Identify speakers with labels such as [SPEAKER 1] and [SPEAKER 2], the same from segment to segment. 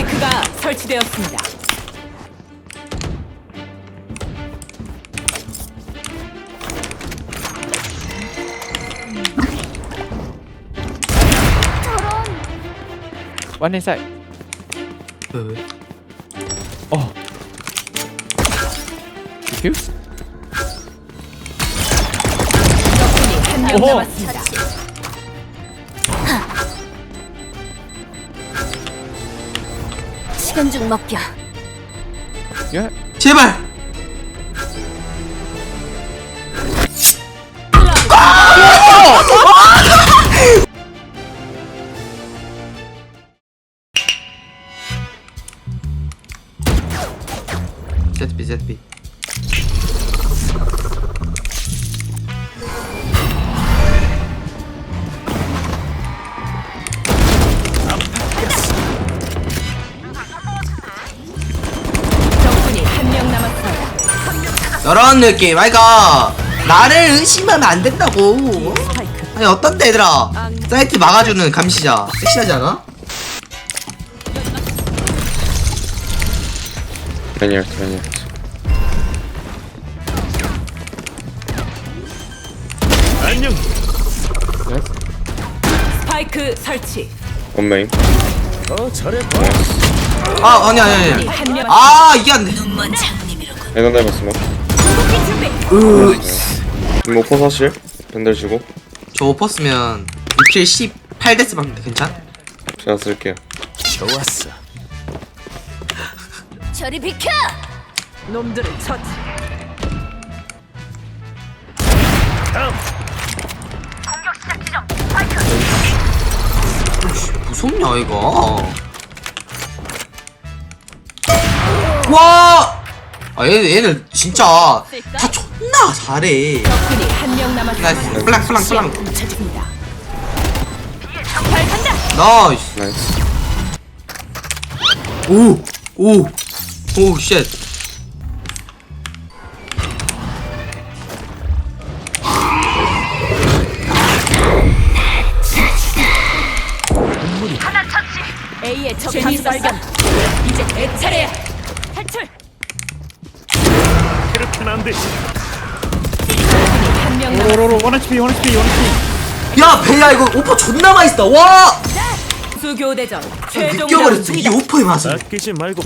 [SPEAKER 1] 스파이크가 설치되었습니다.
[SPEAKER 2] One inside.
[SPEAKER 3] 왜 왜?
[SPEAKER 2] Oh. Defuse?
[SPEAKER 1] 적군이 한명
[SPEAKER 2] 오호.
[SPEAKER 1] 남았습니다.
[SPEAKER 4] 시간 좀 먹겨.
[SPEAKER 2] Yeah.
[SPEAKER 3] 제발. ZB ZB 이런 느낌 아이가 나를 의심하면 안 된다고. 아니 어떤데 얘들아 사이트 막아주는 감시자 섹시하지 않아?
[SPEAKER 5] Yards, ten yards.
[SPEAKER 1] 스파이크 설치.
[SPEAKER 5] Main.
[SPEAKER 3] 아 아니 아니 아니. 아 이게 안돼
[SPEAKER 5] smoke. 뭐 포 사실? 밴들 주고
[SPEAKER 3] 저 오퍼스면 6킬 18데스 받는데 괜찮?
[SPEAKER 5] 제가 쓸게요.
[SPEAKER 4] 저리 비켜!
[SPEAKER 1] 놈들을 처치.
[SPEAKER 3] 무섭냐 이거 와! 아 얘, 얘는 진짜 다 존나 잘해
[SPEAKER 1] 적군이 한 명 남았습니다.
[SPEAKER 3] 나이스 플랑 플랑 플랑
[SPEAKER 1] 훔쳐집니다. 발 간다.
[SPEAKER 3] 나이스
[SPEAKER 5] 나이스.
[SPEAKER 3] 오! 오! 오 쉣.
[SPEAKER 1] A의 적 발견. 이제 내 차례야. 탈출.
[SPEAKER 6] 그렇게는 안 되지.
[SPEAKER 1] 한명 남았.
[SPEAKER 6] 로로로 원 HP 원 HP 원 HP.
[SPEAKER 3] 야 배야 이거 오퍼 존나 맛있다 와!
[SPEAKER 1] 수교대전 최종
[SPEAKER 3] 느껴버렸어 이 오퍼의 맛을
[SPEAKER 6] 아끼지 말고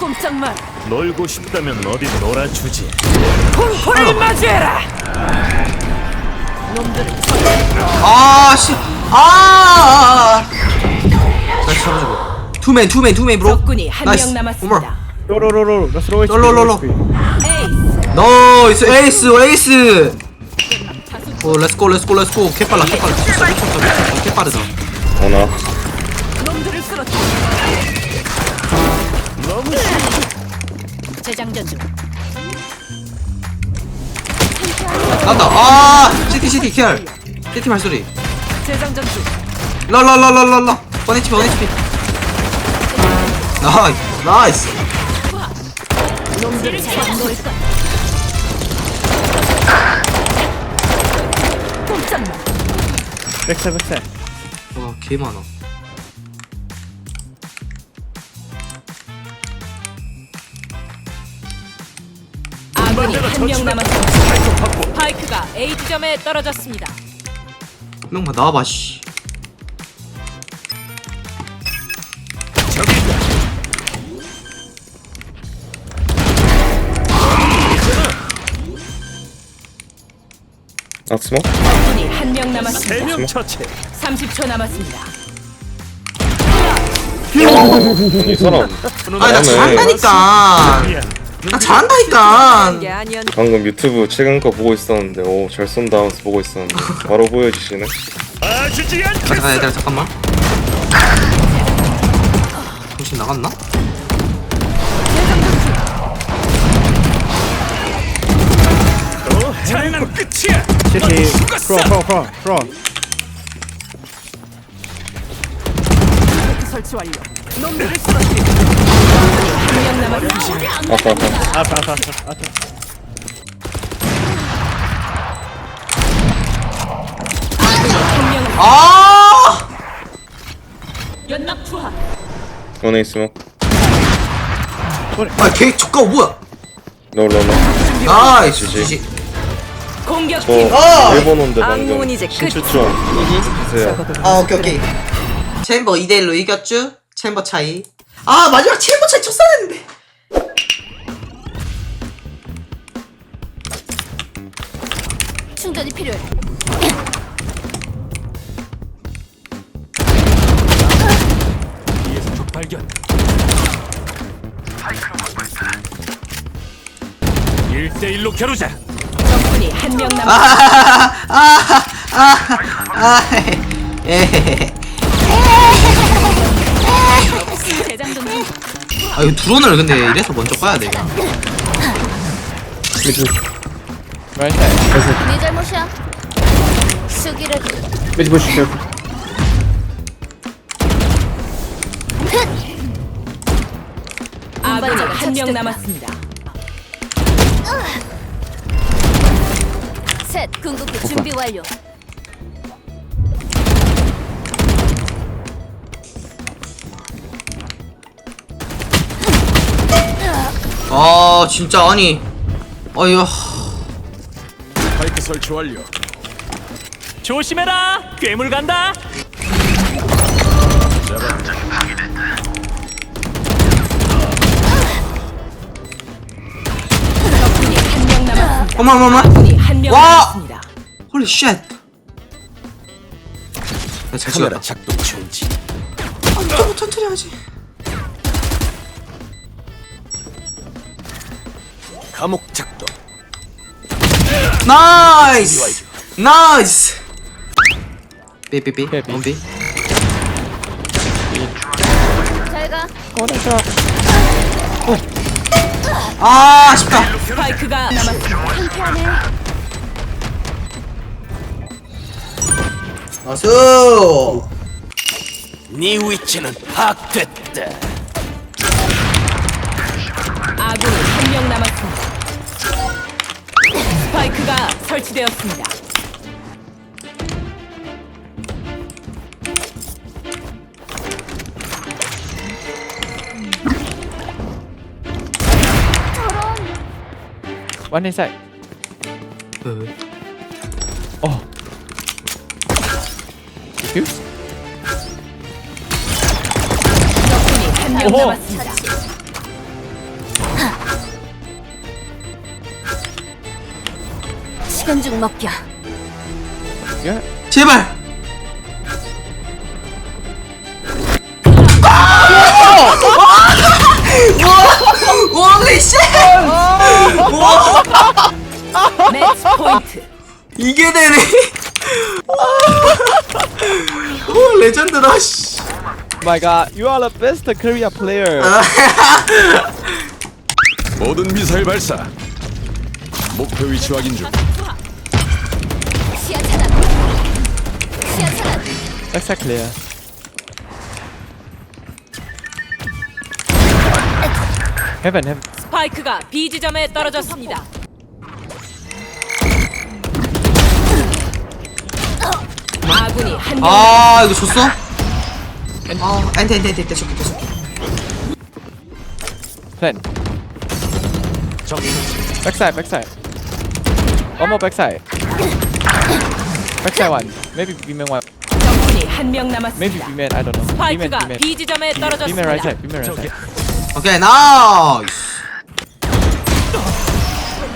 [SPEAKER 1] 꼼짝 마.
[SPEAKER 6] 놀고 싶다면 어디 놀아주지.
[SPEAKER 1] 공포를 맞이해라. 놈들을 처치.
[SPEAKER 3] 아씨 아 다시 잡아주고 투맨 투맨 투맨 브로
[SPEAKER 1] 적군이 한
[SPEAKER 3] 나이스.
[SPEAKER 1] 명 남았습니다.
[SPEAKER 6] 로로로로 let's roll.
[SPEAKER 3] 롤롤롤롤. 나이스 에이스 에이스 오 렛츠고 렛츠고 렛츠고 개빨라 개빨라 진짜 미쳤다 미쳤다 개빠르다
[SPEAKER 5] 하나.
[SPEAKER 1] 놈들을 쓰러뜨. 재장전 중.
[SPEAKER 3] 난다 아 시티 시티 킬 시티 발소리
[SPEAKER 1] 재장전 중.
[SPEAKER 3] 라라라라라라 원 HP 원 HP 나이스 나이스
[SPEAKER 1] 놈들을 잡아놓을 것. 꼼짝 마.
[SPEAKER 6] 백사 백사.
[SPEAKER 3] 와 개 많아
[SPEAKER 1] 아군이 한 명 남았습니다. 스파이크가 A 지점에 떨어졌습니다.
[SPEAKER 3] 명만 나와봐 씨
[SPEAKER 5] Smoke.
[SPEAKER 1] 적군이 한 명 남았습니다.
[SPEAKER 6] 세명 처치.
[SPEAKER 1] 30초 남았습니다.
[SPEAKER 5] 이 사람
[SPEAKER 3] 아니 나
[SPEAKER 5] 나네.
[SPEAKER 3] 잘한다니까
[SPEAKER 6] 미안.
[SPEAKER 3] 나 잘한다니까
[SPEAKER 1] 게 아니었.
[SPEAKER 5] 방금 유튜브 최근 거 보고 있었는데 오 잘 쏜다 하면서 보고 있었는데 바로 보여주시네.
[SPEAKER 6] 봐주지
[SPEAKER 3] 잠깐
[SPEAKER 6] 않겠어.
[SPEAKER 3] 얘들아 잠깐만 정신 나갔나?
[SPEAKER 6] 또끝
[SPEAKER 1] 설치 완료. 놈들을 쓰러뜨리. 한명 남았습니다.
[SPEAKER 5] 아까 아까.
[SPEAKER 7] Up.
[SPEAKER 1] 한명
[SPEAKER 3] 아
[SPEAKER 1] 연막 투하.
[SPEAKER 5] 원에 있으면
[SPEAKER 3] 아걔 잠깐 뭐야
[SPEAKER 5] 너너너
[SPEAKER 3] 나이스
[SPEAKER 5] 지지. 저
[SPEAKER 1] 공격팀
[SPEAKER 5] 일본 온데 방금
[SPEAKER 1] 악몽은 이제 끝.
[SPEAKER 5] 신출 좀 주세요
[SPEAKER 3] 아 오케이 오케이 챔버 2대1로 이겼쥬? 챔버 차이 아 마지막 챔버 차이 쳤어야 했는데
[SPEAKER 4] 충전이 필요해.
[SPEAKER 6] 뒤에서 적 발견. 1대1로 겨루자.
[SPEAKER 1] 한명 남았습니다.
[SPEAKER 3] 에헤헤
[SPEAKER 1] 대장전 중.
[SPEAKER 3] 아 이거 드론을 근데 이래서 먼저 꺼야 돼 이거
[SPEAKER 2] Right side.
[SPEAKER 4] 네 잘못이야. 수기를
[SPEAKER 2] push careful.
[SPEAKER 1] 아군이 한 명. 남았습니다.
[SPEAKER 4] 셋 궁극기 준비 완료.
[SPEAKER 3] 아 진짜 아니 아유
[SPEAKER 6] 파이크 설치 완료. 조심해라. 괴물 간다.
[SPEAKER 1] 적군이 한명 남았습니다.
[SPEAKER 3] 어머 어머 어머
[SPEAKER 1] 적군이 한명
[SPEAKER 3] 와!
[SPEAKER 1] 남았습니다.
[SPEAKER 3] 홀리 쉣잘 찍었다
[SPEAKER 6] 작동 중지.
[SPEAKER 3] 좀 천천히 하지
[SPEAKER 6] 감옥 작동.
[SPEAKER 3] 나이스 나이스 삐삐삐
[SPEAKER 2] 삐삐.
[SPEAKER 3] 원삐
[SPEAKER 4] 잘 가.
[SPEAKER 3] 아 아쉽다
[SPEAKER 1] 스파이크가 남았습니다.
[SPEAKER 3] 나 이스
[SPEAKER 6] 네 위치는 파악됐다.
[SPEAKER 1] 아군이 한명 남았습니다. 스파이크가 설치되었습니다.
[SPEAKER 2] One inside. Oh.
[SPEAKER 1] 한명
[SPEAKER 2] 오호.
[SPEAKER 1] 남았습니다.
[SPEAKER 4] 시간 좀 먹겨.
[SPEAKER 2] Yeah.
[SPEAKER 3] 제발! 와! 홀리 쉣
[SPEAKER 1] 매치 포인트.
[SPEAKER 3] 이게 되네 오 레전드다 씨
[SPEAKER 2] My god, you are the best Korea player.
[SPEAKER 6] 모든 미사일 발사. 목표 위치 확인 중.
[SPEAKER 4] 시야 차단. 시야 차단.
[SPEAKER 2] Backside clear. Heaven, heaven.
[SPEAKER 1] 스파이크가 B 지점에 떨어졌습니다. 아군이 한 명.
[SPEAKER 3] 아 이거 졌어? 아 엔테 엔테 계속 계속
[SPEAKER 2] Plan. Backside, backside. One more backside. Backside one. Maybe B-man one.
[SPEAKER 1] 적군이 한 명
[SPEAKER 2] Maybe
[SPEAKER 1] 남았습니다.
[SPEAKER 2] B-man, I don't know.
[SPEAKER 1] 스파이크가
[SPEAKER 2] B-man.
[SPEAKER 1] B 지점에 떨어졌습니다.
[SPEAKER 2] B-man right side.
[SPEAKER 3] 오케이 나이스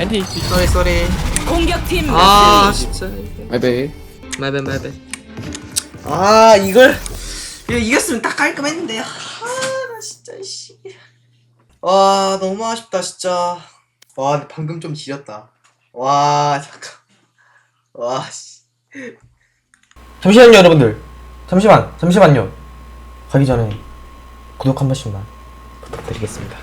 [SPEAKER 2] NT,
[SPEAKER 3] 쏘리 쏘리
[SPEAKER 1] 공격팀
[SPEAKER 3] 아. 진짜 마이베 마이베 마이베 아 이걸. 이거 이겼으면 딱 깔끔했는데 아나 진짜 씨 와 너무 아쉽다 진짜. 와 근데 방금 좀 지렸다. 와 잠깐. 와 씨.
[SPEAKER 7] 잠시만요 여러분들. 잠시만 잠시만요. 가기 전에 구독 한 번씩만 부탁드리겠습니다